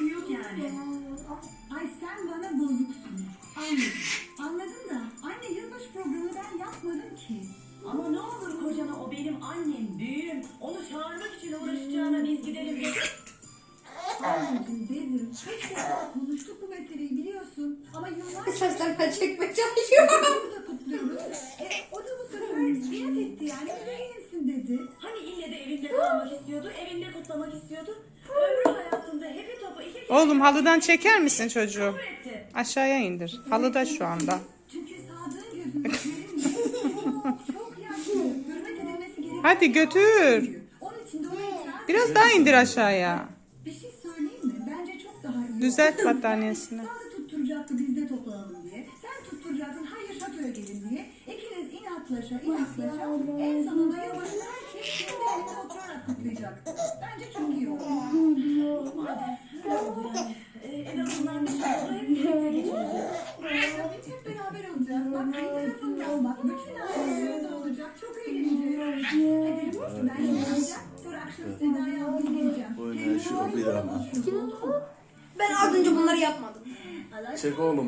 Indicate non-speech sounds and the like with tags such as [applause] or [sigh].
şeyim yok yani. Ay sen bana bozuksun. Anladım. Anladın da anne yılbaşı programı ben yapmadım ki. Ama ne olur kocana o benim annem, büyüğüm. Onu çağırmak için uğraşacağına biz gidelim de. Anneciğim dedim. Defa konuştuk bu meseleyi biliyorsun. Ama yıllar Saçlarına çekmeye çalışıyor. burada kutluyoruz. E, o da bu sefer inat etti yani bize yensin dedi. Hani ille de evinde kalmak istiyordu, evinde kutlamak istiyordu. Oğlum halıdan çeker misin çocuğu? Aşağıya indir. Halıda şu anda. [laughs] Hadi götür. Biraz daha indir aşağıya. Bir şey söyleyeyim mi? Bence çok daha iyi. Düzelt battaniyesini. Tutturacaktı biz de toplanalım diye. Sen tutturacaktın hayır şatoya gelin diye. İkiniz inatlaşa inatlaşa en sonunda yılbaşını herkes oturarak kutlayacaktı. Bence çok iyi oldu. Bak bir tarafında bak bütün aile bir arada olacak. Çok eğleneceğiz. Hadi ben gideceğim. Sonra akşam Seda'ya almaya geleceğim. Oynayan şu bir ama. Ben az önce bunları yapmadım. Çek oğlum.